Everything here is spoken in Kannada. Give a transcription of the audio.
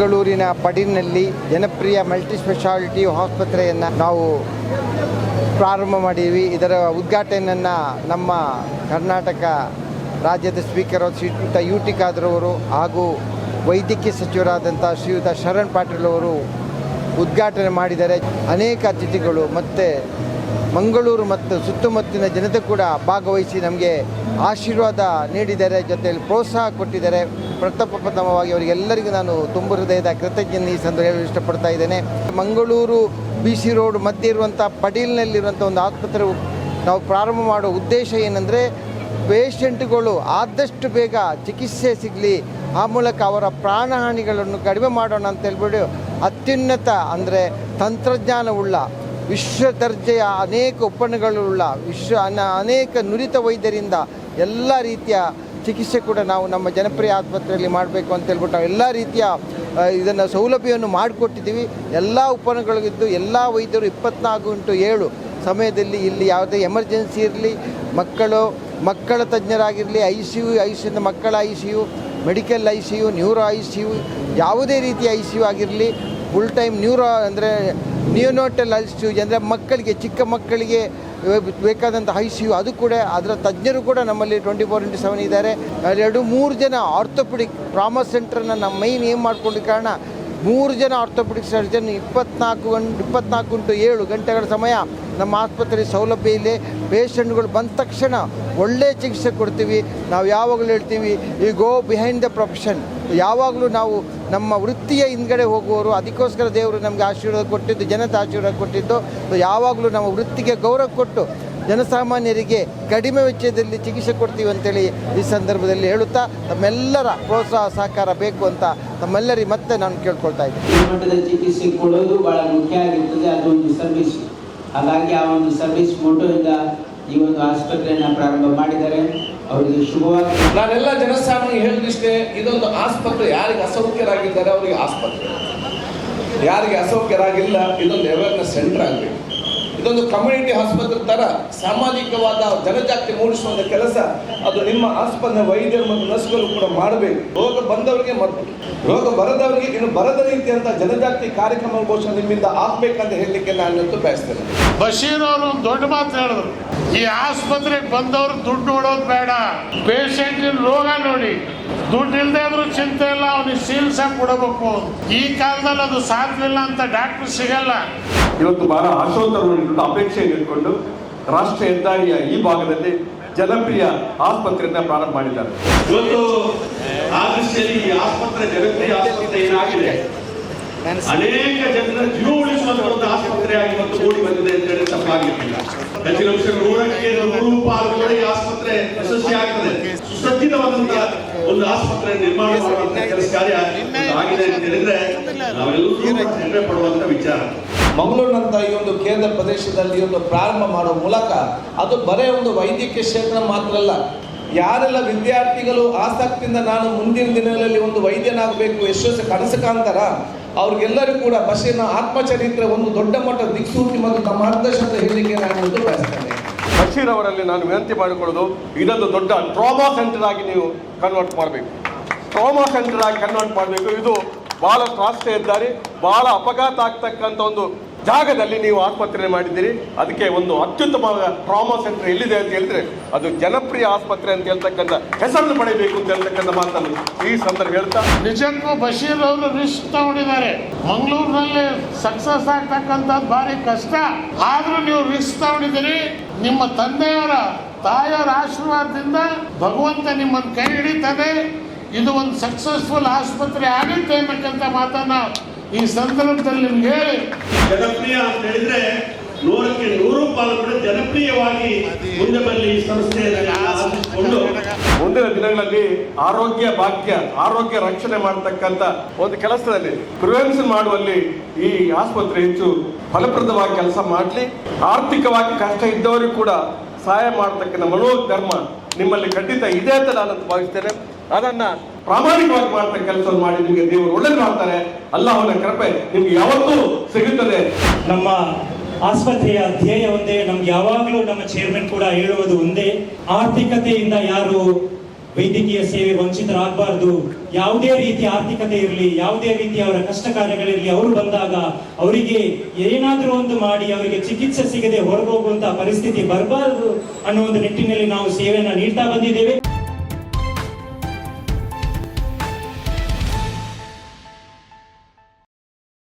ಮಂಗಳೂರಿನ ಪಡಿನಲ್ಲಿ ಜನಪ್ರಿಯ ಮಲ್ಟಿ ಸ್ಪೆಷಾಲಿಟಿ ಆಸ್ಪತ್ರೆಯನ್ನು ನಾವು ಪ್ರಾರಂಭ ಮಾಡೀವಿ ಇದರ ಉದ್ಘಾಟನೆಯನ್ನು ನಮ್ಮ ಕರ್ನಾಟಕ ರಾಜ್ಯದ ಸ್ಪೀಕರ್ ಶ್ರೀಯುತ ಯು ಟಿ ಖಾದ್ರವರು ಹಾಗೂ ವೈದ್ಯಕೀಯ ಸಚಿವರಾದಂಥ ಶ್ರೀಯುತ ಶರಣ್ ಪಾಟೀಲ್ ಅವರು ಉದ್ಘಾಟನೆ ಮಾಡಿದರೆ ಅನೇಕ ಅತಿಥಿಗಳು ಮತ್ತು ಮಂಗಳೂರು ಮತ್ತು ಸುತ್ತಮುತ್ತಿನ ಜನತೆ ಕೂಡ ಭಾಗವಹಿಸಿ ನಮಗೆ ಆಶೀರ್ವಾದ ನೀಡಿದ್ದಾರೆ. ಜೊತೆಯಲ್ಲಿ ಪ್ರೋತ್ಸಾಹ ಕೊಟ್ಟಿದ್ದಾರೆ. ಪ್ರಥಮವಾಗಿ ಅವರಿಗೆಲ್ಲರಿಗೂ ನಾನು ತುಂಬ ಹೃದಯದ ಕೃತಜ್ಞತೆ ಈ ಸಂದರ್ಭ ಹೇಳಲು ಇಷ್ಟಪಡ್ತಾ ಇದ್ದೇನೆ. ಮಂಗಳೂರು ಬಿ ಸಿ ರೋಡ್ ಮಧ್ಯೆ ಇರುವಂಥ ಪಡೀಲ್ನಲ್ಲಿರುವಂಥ ಒಂದು ಆಸ್ಪತ್ರೆ ನಾವು ಪ್ರಾರಂಭ ಮಾಡೋ ಉದ್ದೇಶ ಏನಂದರೆ ಪೇಷಂಟ್ಗಳು ಆದಷ್ಟು ಬೇಗ ಚಿಕಿತ್ಸೆ ಸಿಗಲಿ, ಆ ಮೂಲಕ ಅವರ ಪ್ರಾಣಹಾನಿಗಳನ್ನು ಕಡಿಮೆ ಮಾಡೋಣ ಅಂತ ಹೇಳ್ಬಿಟ್ಟು ಅತ್ಯುನ್ನತ ಅಂದರೆ ತಂತ್ರಜ್ಞಾನವುಳ್ಳ, ವಿಶ್ವ ದರ್ಜೆಯ ಅನೇಕ ಉಪಕರಣಗಳುಳ್ಳ ವಿಶ್ವ ಅನ ಅನೇಕ ನುರಿತ ವೈದ್ಯರಿಂದ ಎಲ್ಲ ರೀತಿಯ ಚಿಕಿತ್ಸೆ ಕೂಡ ನಾವು ನಮ್ಮ ಜನಪ್ರಿಯ ಆಸ್ಪತ್ರೆಯಲ್ಲಿ ಮಾಡಬೇಕು ಅಂತ ಹೇಳ್ಬಿಟ್ಟು ಎಲ್ಲ ರೀತಿಯ ಇದನ್ನು ಸೌಲಭ್ಯವನ್ನು ಮಾಡಿಕೊಟ್ಟಿದ್ದೀವಿ. ಎಲ್ಲ ಉಪಕರಣಗಳಿದ್ದು ಎಲ್ಲ ವೈದ್ಯರು ಇಪ್ಪತ್ನಾಲ್ಕು ಇಂಟು ಏಳು ಸಮಯದಲ್ಲಿ ಇಲ್ಲಿ ಯಾವುದೇ ಎಮರ್ಜೆನ್ಸಿ ಇರಲಿ, ಮಕ್ಕಳು, ಮಕ್ಕಳ ತಜ್ಞರಾಗಿರಲಿ, I C U, I C U ಮಕ್ಕಳ I C U, medical I C U, neuro I C U, ಯಾವುದೇ ರೀತಿಯ ಐ ಸಿ ಯು ಆಗಿರಲಿ ಫುಲ್ ಟೈಮ್ ನ್ಯೂರೋ ಅಂದರೆ ನ್ಯೂನೋಟಲ್ ಐ ಸಿ ಯು ಅಂದರೆ ಮಕ್ಕಳಿಗೆ, ಚಿಕ್ಕ ಮಕ್ಕಳಿಗೆ ಬೇಕಾದಂಥ ಐ ಸಿ ಯು ಅದು ಕೂಡ ಅದರ ತಜ್ಞರು ಕೂಡ ನಮ್ಮಲ್ಲಿ ಟ್ವೆಂಟಿ ಫೋರ್ ಇಂಟು ಸೆವೆನ್ ಇದ್ದಾರೆ ಎರಡು, ಮೂರು ಜನ ಆರ್ಥೋಪೆಡಿಕ್ ಟ್ರಾಮಾ ಸೆಂಟ್ರನ್ನ ನಮ್ಮ ಮೈನ್ ಏಮ್ ಮಾಡ್ಕೊಂಡು ಕಾರಣ ಮೂರು ಜನ ಆರ್ಥೋಪೆಡಿಕ್ ಸರ್ಜನ್ ಇಪ್ಪತ್ನಾಲ್ಕು ಗಂಟೆ ಇಪ್ಪತ್ನಾಲ್ಕು ಇಂಟು ಏಳು ಗಂಟೆಗಳ ಸಮಯ ನಮ್ಮ ಆಸ್ಪತ್ರೆ ಸೌಲಭ್ಯ ಇಲ್ಲೇ. ಪೇಷಂಟ್ಗಳು ಬಂದ ತಕ್ಷಣ ಒಳ್ಳೆಯ ಚಿಕಿತ್ಸೆ ಕೊಡ್ತೀವಿ. ನಾವು ಯಾವಾಗಲೂ ಹೇಳ್ತೀವಿ ಈ ಗೋ ಬಿಹೈಂಡ್ ದ ಪ್ರೊಫೆಷನ್ ಯಾವಾಗಲೂ ನಾವು ನಮ್ಮ ವೃತ್ತಿಯ ಹಿಂದ್ಗಡೆ ಹೋಗುವವರು, ಅದಕ್ಕೋಸ್ಕರ ದೇವರು ನಮಗೆ ಆಶೀರ್ವಾದ ಕೊಟ್ಟಿದ್ದು, ಜನತೆ ಆಶೀರ್ವಾದ ಕೊಟ್ಟಿದ್ದು. ಯಾವಾಗಲೂ ನಮ್ಮ ವೃತ್ತಿಗೆ ಗೌರವ ಕೊಟ್ಟು ಜನಸಾಮಾನ್ಯರಿಗೆ ಕಡಿಮೆ ವೆಚ್ಚದಲ್ಲಿ ಚಿಕಿತ್ಸೆ ಕೊಡ್ತೀವಿ ಅಂತೇಳಿ ಈ ಸಂದರ್ಭದಲ್ಲಿ ಹೇಳುತ್ತಾ ತಮ್ಮೆಲ್ಲರ ಪ್ರೋತ್ಸಾಹ ಸಹಕಾರ ಬೇಕು ಅಂತ ತಮ್ಮೆಲ್ಲರಿಗೆ ಮತ್ತೆ ನಾನು ಕೇಳ್ಕೊಳ್ತಾ ಇದ್ದೀನಿ ಚಿಕಿತ್ಸೆ ಕೊಡೋದು ಬಹಳ ಮುಖ್ಯ ಆಗಿರ್ತದೆ ಅದೊಂದು ಸರ್ವಿಸ್ ಹಾಗಾಗಿ ಆ ಒಂದು ಸರ್ವಿಸ್ ಮೋಟೋಯಿಂದ ಈ ಒಂದು ಆಸ್ಪತ್ರೆಯನ್ನು ಪ್ರಾರಂಭ ಮಾಡಿದ್ದಾರೆ. ಅವರಿಗೆ ಶುಭವಾಗಿ ನಾನೆಲ್ಲ ಜನಸಾಮಾನ್ಯ ಹೇಳಿದಿಷ್ಟೇ ಇದೊಂದು ಆಸ್ಪತ್ರೆ. ಯಾರಿಗೆ ಅಸೌಖ್ಯರಾಗಿದ್ದಾರೆ ಅವರಿಗೆ ಆಸ್ಪತ್ರೆ. ಯಾರಿಗೆ ಅಸೌಖ್ಯರಾಗಿಲ್ಲ ಇದೊಂದು ಅವೇರ್ನೆಸ್ ಸೆಂಟರ್ ಆಗಬೇಕು. ಇದೊಂದು ಕಮ್ಯುನಿಟಿ ಆಸ್ಪತ್ರೆ ತರ ಸಾಮಾಜಿಕವಾದ ಜನಜಾತಿ ಮೂಡಿಸುವಂತ ಕೆಲಸ ಅದು ನಿಮ್ಮ ಆಸ್ಪತ್ರೆ ವೈದ್ಯರು ಮತ್ತು ನರ್ಸ್ಗಳು ಕೂಡ ಮಾಡಬೇಕು. ರೋಗ ಬಂದವರಿಗೆ ಮತ್ತು, ರೋಗ ಬರದವರಿಗೆ ಇನ್ನು ಬರದ ರೀತಿಯಂತ ಜನಜಾತಿ ಕಾರ್ಯಕ್ರಮ ಘೋಷಣೆ ನಿಮ್ಮಿಂದ ಆಗ್ಬೇಕಂತ ಹೇಳಲಿಕ್ಕೆ ನಾನು ಬಯಸ್ತೇನೆ. ಬಶೀರ್ ಅವರು ದೊಡ್ಡ ಮಾತು ಹೇಳಿದ್ರು. ಈ ಆಸ್ಪತ್ರೆಗೆ ಬಂದವರು ದುಡ್ಡು ನೋಡೋದು ಬೇಡ. ಪೇಷಂಟ್ ರೋಗ ನೋಡಿ. ದುಡ್ಡು ಇಲ್ಲದೆ ಆದ್ರೂ ಚಿಂತೆ ಇಲ್ಲ ಅವನಿಗೆ ಸೀಲ್ಸ್ ಕೊಡಬೇಕು ಈ ಕಾಲದಲ್ಲಿ ಅದು ಸಾಧ್ಯವಿಲ್ಲ ಅಂತ ಡಾಕ್ಟರ್ ಸಿಗಲ್ಲ. ಇವತ್ತು ಬಹಳ ಆಶೋತ್ತರವನ್ನು ಅಪೇಕ್ಷೆ ಇಟ್ಕೊಂಡು ರಾಷ್ಟ್ರ ಹೆದ್ದಾರಿಯ ಈ ಭಾಗದಲ್ಲಿ ಜನಪ್ರಿಯ ಆಸ್ಪತ್ರೆಯನ್ನ ಪ್ರಾರಂಭ ಮಾಡಿದ್ದಾರೆ. ಇವತ್ತು ಆ ದೃಷ್ಟಿಯಲ್ಲಿ ಈ ಆಸ್ಪತ್ರೆ ಜನಪ್ರಿಯ ಆಸ್ಪತ್ರೆ ಏನಾಗಿದೆ? ಅನೇಕ ಜನರ ಜೀವ ಉಳಿಸುವಂತ ಒಂದು ಆಸ್ಪತ್ರೆಯಾಗಿ ಮತ್ತು ಓಡಿ ಬಂದಿದೆ ಅಂತ ಹೇಳಿ ತಪ್ಪಾಗಿರ್ಲಿಲ್ಲ ಹೆಚ್ಚಿನ ವಿಷಯ ನೂರಕ್ಕೆ ನೂರು ಪಾಲು ಕೂಡ ಈ ಆಸ್ಪತ್ರೆ ಯಶಸ್ವಿ ಆಗ್ತದೆ. ಸುಸಜ್ಜಿತವಾದಂತ ಒಂದು ಆಸ್ಪತ್ರೆ ನಿರ್ಮಾಣ ಮಾಡುವಂತ ಕೆಲಸ ಕಾರ್ಯ ಆಗಿದೆ ಅಂತ ಹೇಳಿದ್ರೆ ನಾವೆಲ್ಲರೂ ಹೆಮ್ಮೆ ಪಡುವಂತ ವಿಚಾರ. ಮಂಗಳೂರಿನಂತ ಈ ಒಂದು ಕೇಂದ್ರ ಪ್ರದೇಶದಲ್ಲಿ ಒಂದು ಪ್ರಾರಂಭ ಮಾಡುವ ಮೂಲಕ ಅದು ಬರೇ ಒಂದು ವೈದ್ಯಕೀಯ ಕ್ಷೇತ್ರ ಮಾತ್ರ ಅಲ್ಲ. ಯಾರೆಲ್ಲ ವಿದ್ಯಾರ್ಥಿಗಳು ಆಸಕ್ತಿಯಿಂದ ನಾನು ಮುಂದಿನ ದಿನಗಳಲ್ಲಿ ಒಂದು ವೈದ್ಯನಾಗಬೇಕು ಯಶಸ್ಸು ಕನಸು ಕಾಣ್ತಾರ? ಅವ್ರಿಗೆಲ್ಲರಿಗೂ ಕೂಡ ಬಸ್ಸಿನ ಆತ್ಮಚರಿತ್ರೆ ಒಂದು ದೊಡ್ಡ ಮಟ್ಟದ ದಿಕ್ಸೂಚಿ ಮತ್ತು ತಮ್ಮ ಆದರ್ಶದ ಹೇಳಿಕೆ ನಾನು ಬಯಸ್ತೇನೆ. ಬಶೀರ್ ಅವರಲ್ಲಿ ನಾನು ವಿನಂತಿ ಮಾಡಿಕೊಳ್ಳೋದು, ಇದೊಂದು ದೊಡ್ಡ ಟ್ರಾಮಾ ಸೆಂಟರ್ ಆಗಿ ನೀವು ಕನ್ವರ್ಟ್ ಮಾಡಬೇಕು. ಟ್ರಾಮಾ ಸೆಂಟರ್ ಆಗಿ ಕನ್ವರ್ಟ್ ಮಾಡಬೇಕು. ಇದು ಬಹಳ ಸ್ವಾಸ್ಥ್ಯ ಇದ್ದಾರೆ. ಬಹಳ ಅಪಘಾತ ಆಗ್ತಕ್ಕಂಥ ಒಂದು ಜಾಗದಲ್ಲಿ ನೀವು ಆಸ್ಪತ್ರೆ ಮಾಡಿದ್ದೀರಿ, ಅದಕ್ಕೆ ಒಂದು ಅತ್ಯುತ್ತಮ ಟ್ರಾಮಾ ಸೆಂಟರ್ ಎಲ್ಲಿದೆ ಅಂತ ಹೇಳಿದ್ರೆ, ಅದು ಜನಪ್ರಿಯ ಆಸ್ಪತ್ರೆ ಅಂತ ಹೇಳ್ತಕ್ಕಂಥ ಹೆಸರನ್ನು ಪಡೆಯಬೇಕು ಅಂತ ಹೇಳ್ತಕ್ಕಂಥ ಮಾತನ್ನು ಈ ಸಂದರ್ಭ ಹೇಳ್ತಾ. ನಿಜಕ್ಕೂ ಬಶೀರ್ ಅವರು ರಿಸ್ಕ್ ತಗೊಂಡಿದ್ದಾರೆ. ಮಂಗಳೂರಿನಲ್ಲಿ ಸಕ್ಸಸ್ ಆಗ್ತಕ್ಕಂಥದ್ದು ಭಾರಿ ಕಷ್ಟ. ಆದ್ರೂ ನೀವು ರಿಸ್ಕ್ ತಗೊಂಡಿದ್ದೀರಿ. ನಿಮ್ಮ ತಂದೆಯವರ ತಾಯಿಯವರ ಆಶೀರ್ವಾದದಿಂದ ಭಗವಂತ ನಿಮ್ಮನ್ನು ಕೈ ಹಿಡಿತದೆ. ಇದು ಒಂದು ಸಕ್ಸಸ್ಫುಲ್ ಆಸ್ಪತ್ರೆ ಆಗುತ್ತೆ ಅನ್ನಕ್ಕಂಥ ಮಾತನ್ನ ಈ ಸಂದರ್ಭದಲ್ಲಿ ನಿಮ್ಗೆ ಹೇಳಿ. ಜನಪ್ರಿಯ ಅಂತ ಹೇಳಿದ್ರೆ ನೂರಕ್ಕೆ ನೂರು ಪಾಲು ಕೂಡ ಜನಪ್ರಿಯವಾಗಿ ಮುಂದೆ ಬರಲಿ ಈ ಸಂಸ್ಥೆಯನ್ನು ಮುಂದಿನ ದಿನಗಳಲ್ಲಿ ಆರೋಗ್ಯ ಭಾಗ್ಯ, ಆರೋಗ್ಯ ರಕ್ಷಣೆ ಮಾಡತಕ್ಕಂತ ಒಂದು ಕೆಲಸದಲ್ಲಿ ಪ್ರಿವೆನ್ಷನ್ ಮಾಡುವಲ್ಲಿ ಈ ಆಸ್ಪತ್ರೆ ಹೆಚ್ಚು ಫಲಪ್ರದವಾಗಿ ಕೆಲಸ ಮಾಡಲಿ. ಆರ್ಥಿಕವಾಗಿ ಕಷ್ಟ ಇದ್ದವರಿಗೂ ಕೂಡ ಸಹಾಯ ಮಾಡತಕ್ಕಂಥ ಮನೋಧರ್ಮ ನಿಮ್ಮಲ್ಲಿ ಖಂಡಿತ ಇದೆ ಅಂತ ನಾನು ಭಾವಿಸ್ತೇನೆ. ಅದನ್ನ ಪ್ರಾಮಾಣಿಕವಾಗಿ ಮಾಡ್ತಕ್ಕ ಕೆಲಸವನ್ನು ಮಾಡಿ ನಿಮಗೆ ದೇವರು ಒಳ್ಳೇದು ಮಾಡ್ತಾರೆ ಅಲ್ಲಾಹನ ಕೃಪೆ ನಿಮ್ಗೆ ಯಾವತ್ತೂ ಸಿಗುತ್ತದೆ. ನಮ್ಮ ಆಸ್ಪತ್ರೆಯ ಧ್ಯೇಯ ಒಂದೇ, ನಮ್ಗೆ ಯಾವಾಗಲೂ ನಮ್ಮ ಚೇರ್ಮನ್ ಕೂಡ ಹೇಳುವುದು ಒಂದೇ. ಆರ್ಥಿಕತೆಯಿಂದ ಯಾರು ವೈದ್ಯಕೀಯ ಸೇವೆ ವಂಚಿತರಾಗಬಾರ್ದು, ಯಾವುದೇ ರೀತಿ ಆರ್ಥಿಕತೆ ಇರಲಿ, ಯಾವುದೇ ರೀತಿ ಅವರ ಕಷ್ಟ ಕಾರ್ಯಗಳಿರಲಿ, ಅವರು ಬಂದಾಗ ಅವರಿಗೆ ಏನಾದರೂ ಒಂದು ಮಾಡಿ, ಅವರಿಗೆ ಚಿಕಿತ್ಸೆ ಸಿಗದೆ ಹೊರಗೋಗುವಂತಹ ಪರಿಸ್ಥಿತಿ ಬರಬಾರದು ಅನ್ನೋ ಒಂದು ನಿಟ್ಟಿನಲ್ಲಿ ನಾವು ಸೇವೆಯನ್ನು ನೀಡ್ತಾ ಬಂದಿದ್ದೇವೆ.